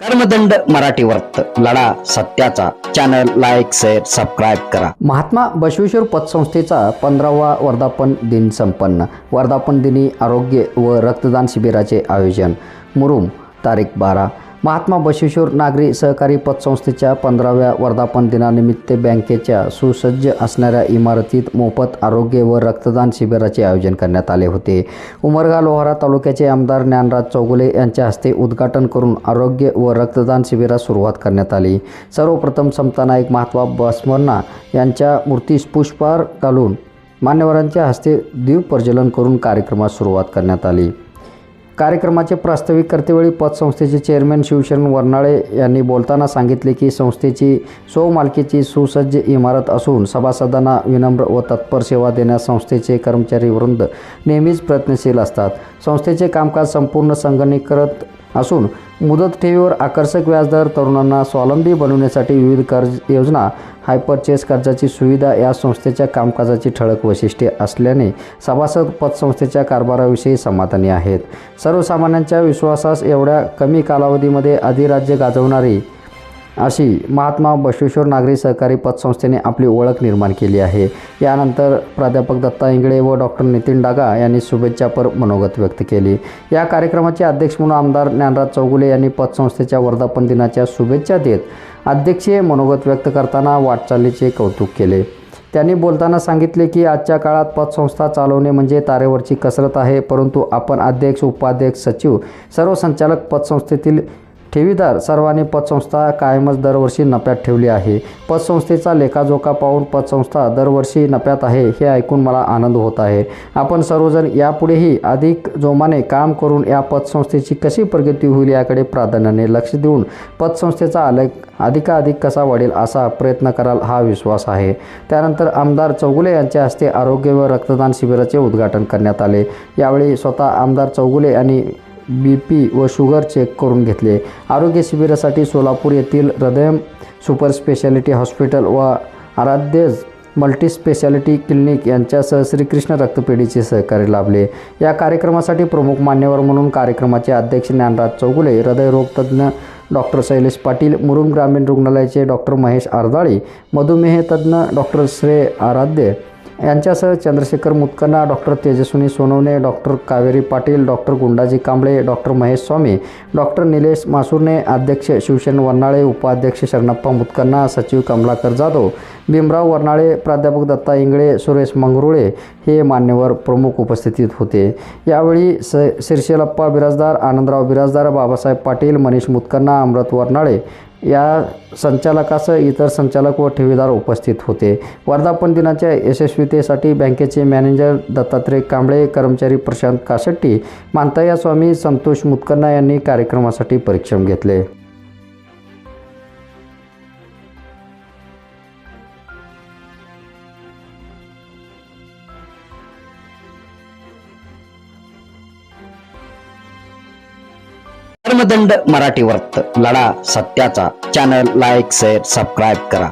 कर्मदंड मराठी वर्त लढा सत्याचा. चॅनल लाईक शेअर सबस्क्राईब करा. महात्मा बसवेश्वर पतसंस्थेचा पंधरावा वर्धापन दिन संपन्न. वर्धापन दिनी आरोग्य व रक्तदान शिबिराचे आयोजन. मुरुम तारीख बारा. महात्मा बशेश्वर नागरी सहकारी पतसंस्थेच्या पंधराव्या वर्धापन दिनानिमित्त बँकेच्या सुसज्ज असणाऱ्या इमारतीत मोफत आरोग्य व रक्तदान शिबिराचे आयोजन करण्यात आले होते. उमरगा लोहारा तालुक्याचे आमदार ज्ञानराज चौगुले यांच्या हस्ते उद्घाटन करून आरोग्य व रक्तदान शिबिरास सुरुवात करण्यात आली. सर्वप्रथम समतानायक महात्मा बसवर्णा यांच्या मूर्तीस पुष्पहार घालून मान्यवरांच्या हस्ते दीप प्रज्वलन करून कार्यक्रमास सुरुवात करण्यात आली. कार्यक्रमाचे प्रास्ताविक करतेवेळी पतसंस्थेचे चेअरमॅन शिवशरण वर्नाळे यांनी बोलताना सांगितले की संस्थेची स्वमालकीची सुसज्ज इमारत असून सभासदांना विनम्र व तत्पर सेवा देण्यास संस्थेचे कर्मचारी वृंद नेहमीच प्रयत्नशील असतात. संस्थेचे कामकाज संपूर्ण संगणीकृत असून मुदत ठेवीवर आकर्षक व्याजदर तरुणांना स्वावलंबी बनवण्यासाठी विविध कर्ज योजना हायपरचेस कर्जाची सुविधा या संस्थेच्या कामकाजाची ठळक वैशिष्ट्ये असल्याने सभासद पतसंस्थेच्या कारभाराविषयी समाधानी आहेत. सर्वसामान्यांच्या विश्वासास एवढ्या कमी कालावधीमध्ये अधिराज्य गाजवणारी अशी महात्मा बसवेश्वर नागरी सहकारी पतसंस्थेने आपली ओळख निर्माण केली आहे. यानंतर प्राध्यापक दत्ता इंगळे व डॉक्टर नितीन डागा यांनी शुभेच्छापर मनोगत व्यक्त केली. या कार्यक्रमाचे अध्यक्ष म्हणून आमदार ज्ञानराज चौगुले यांनी पतसंस्थेच्या वर्धापन दिनाच्या शुभेच्छा देत अध्यक्षीय मनोगत व्यक्त करताना वाटचालीचे कौतुक केले. त्यांनी बोलताना सांगितले की आजच्या काळात पतसंस्था चालवणे म्हणजे तारेवरची कसरत आहे परंतु आपण अध्यक्ष उपाध्यक्ष सचिव सर्व संचालक पतसंस्थेतील ठेवीदार सर्वांनी पतसंस्था कायमच दरवर्षी नफ्यात ठेवली आहे. पतसंस्थेचा लेखाजोखा पाहून पतसंस्था दरवर्षी नफ्यात आहे हे ऐकून मला आनंद होत आहे. आपण सर्वजण यापुढेही अधिक जोमाने काम करून या पतसंस्थेची कशी प्रगती होईल याकडे प्राधान्याने लक्ष देऊन पतसंस्थेचा आलेख अधिकाधिक कसा वाढेल असा प्रयत्न कराल हा विश्वास आहे. त्यानंतर आमदार चौगुले यांच्या हस्ते आरोग्य व रक्तदान शिबिराचे उद्घाटन करण्यात आले. यावेळी स्वतः आमदार चौगुले यांनी बी पी व शुगर चेक करून घेतले. आरोग्य शिबिरासाठी सोलापूर येथील हृदय सुपर स्पेशालिटी हॉस्पिटल व आराध्यज मल्टी स्पेशालिटी क्लिनिक यांच्यासह श्रीकृष्ण रक्तपेढीचे सहकार्य लाभले. या कार्यक्रमासाठी प्रमुख मान्यवर म्हणून कार्यक्रमाचे अध्यक्ष ज्ञानराज चौगुले हृदयरोगतज्ञ डॉक्टर शैलेश पाटील मुरुम ग्रामीण रुग्णालयाचे डॉक्टर महेश आरदाळी मधुमेह तज्ज्ञ डॉक्टर श्रेय आराध्य यांच्यासह Chandrashekhar Mutkanna doctor Tejaswini Sonawane doctor Kaveri Patil doctor Gundaji Kamble doctor Mahesh Swami doctor Nilesh Masurne अध्यक्ष शिवसेन वर्नाळे उपाध्यक्ष शरणप्पा मुतकन्ना सचिव कमलाकर जाधव भीमराव वर्नाळे प्राध्यापक दत्ता इंगळे सुरेश मंगरुळे हे मान्यवर प्रमुख उपस्थितीत होते. यावेळी स शिरशेलप्पा बिराजदार आनंदराव बिराजदार बाबासाहेब पाटील मनीष मुतकन्ना अमृत वर्नाळे या संचालकासह इतर संचालक व ठेवीदार उपस्थित होते. वर्धापन दिनाच्या यशस्वीतेसाठी बँकेचे मॅनेजर दत्तात्रय कांबळे कर्मचारी प्रशांत काशेट्टी मांतया स्वामी संतोष मुतकन्ना यांनी कार्यक्रमासाठी परिश्रम घेतले. कर्मदंड मराठी वर्त लढा सत्याचा. चॅनल लाईक शेअर सबस्क्राईब करा.